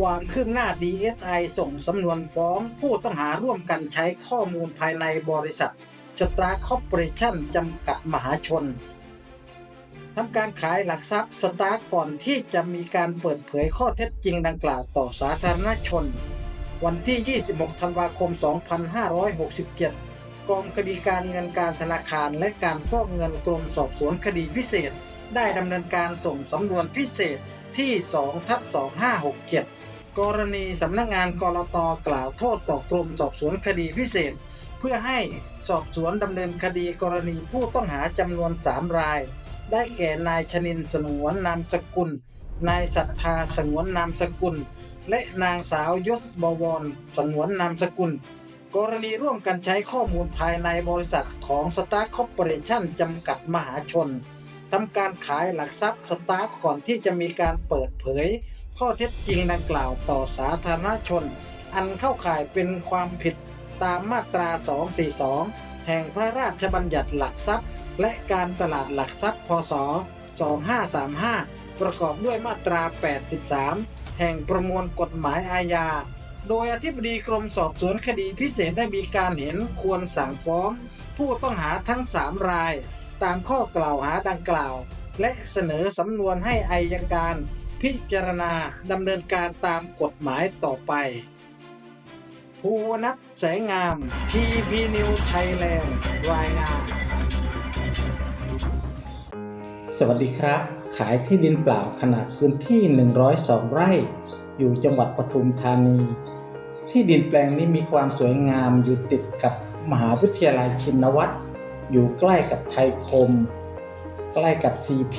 ความคืบหน้า DSI ส่งสำนวนฟ้องผู้ต้องหาร่วมกันใช้ข้อมูลภายในบริษัทสตาร์คอร์ปอเรชั่นจำกัดมหาชนทำการขายหลักทรัพย์สตาร์ก่อนที่จะมีการเปิดเผยข้อเท็จจริงดังกล่าวต่อสาธารณชน วันที่ 26 ธันวาคม 2567 กองคดีการเงินการธนาคารและการฟอกเงินกรมสอบสวนคดีพิเศษ ได้ดำเนินการส่งสำนวนพิเศษที่ 2 ทับ 2567 กรณีสำนักงานกรตกล่าวโทษต่อกรมสอบสวนคดีพิเศษ เพื่อให้สอบสวนดำเนินคดีกรณีผู้ต้องหาจำนวน 3 ราย ได้แก่นายชนินสงวนนามสกุล นายศรัทธาสงวนนามสกุล และนางสาวยศบวรสงวนนามสกุล กรณีร่วมกันใช้ข้อมูลภายในบริษัทของสตาร์คอร์ปอเรชั่นจำกัดมหาชนทำการขายหลักทรัพย์สตาร์ก่อนที่จะมีการเปิดเผย ข้อเท็จจริงดังกล่าวต่อสาธารณชน อันเข้าข่ายเป็นความผิดตามมาตรา 242 แห่งพระราชบัญญัติหลักทรัพย์ และการตลาดหลักทรัพย์ พศ 2535 ประกอบด้วยมาตรา 83 แห่งประมวลกฎหมายอาญา โดยอธิบดีกรมสอบสวนคดีพิเศษได้มีการเห็นควรสั่งฟ้อง ผู้ต้องหาทั้ง 3 ราย ตามข้อกล่าวหาดังกล่าว และเสนอสำนวนให้อายการ พิจารณาดำเนินการตามกฎหมายต่อไป ภูวนัทแสงงาม PP New Thailand รายงาน สวัสดีครับ ขายที่ดินเปล่าขนาดพื้นที่ 102 ไร่ อยู่จังหวัดปทุมธานี ที่ดินแปลงนี้มีความสวยงามอยู่ติดกับมหาวิทยาลัยชินวัตรอยู่ใกล้กับไทยคม ใกล้กับ CP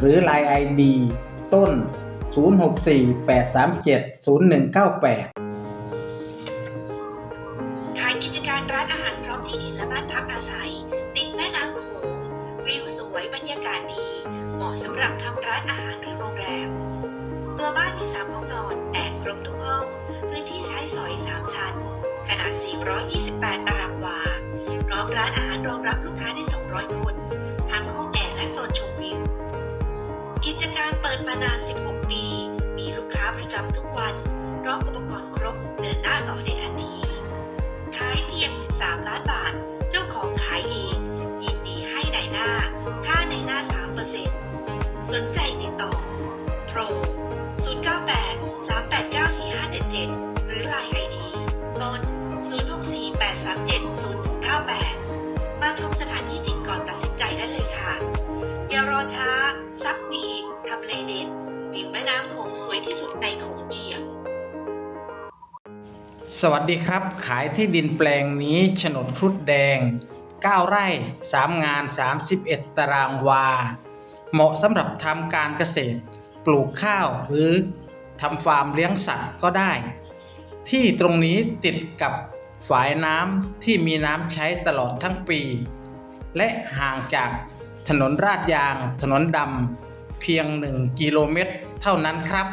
หรือ Line ID ต้น 064 837 0198ขายกิจการร้านอาหารพร้อมที่ดินและบ้านพักอาศัย ติดแม่น้ำโขงวิวสวยบรรยากาศดี เหมาะสำหรับทำร้านอาหารหรือโรงแรม ตัวบ้านมีสามห้องนอนแอร์ครบทุกห้องพื้นที่ใช้สอยสามชั้น ขนาด 428 ตารางวาพร้อมร้านอาหารรองรับลูกค้าได้ 200 คน ทั้งห้องแอร์และโซนชม จการเปิดมานาน 16 ปี มีลูกค้าประจำทุกวันพร้อมอุปกรณ์ครบเดินหน้าต่อได้ทันทีขายเพียง 13 ล้านบาท เจ้าของขายเอง ยินดีให้ในหน้า ค่าในหน้า 3%สนใจติดต่อ โทร 098 389 4577 หรือ Line ID ต้น 064 837 0198 มาชมสถานที่จริงก่อนตัดสินใจได้เลยค่ะ อย่ารอช้า สวัสดีครับ ขายที่ดินแปลงนี้โฉนดครุฑแดง 9 ไร่ 3 งาน 31 ตารางวา เหมาะสำหรับทำการเกษตร ปลูกข้าวหรือทำฟาร์มเลี้ยงสัตว์ก็ได้ ที่ตรงนี้ติดกับฝายน้ำที่มีน้ำใช้ตลอดทั้งปี และห่างจากถนนราดยาง ถนนดำเพียง 1 กิโลเมตร เท่านั้นครับ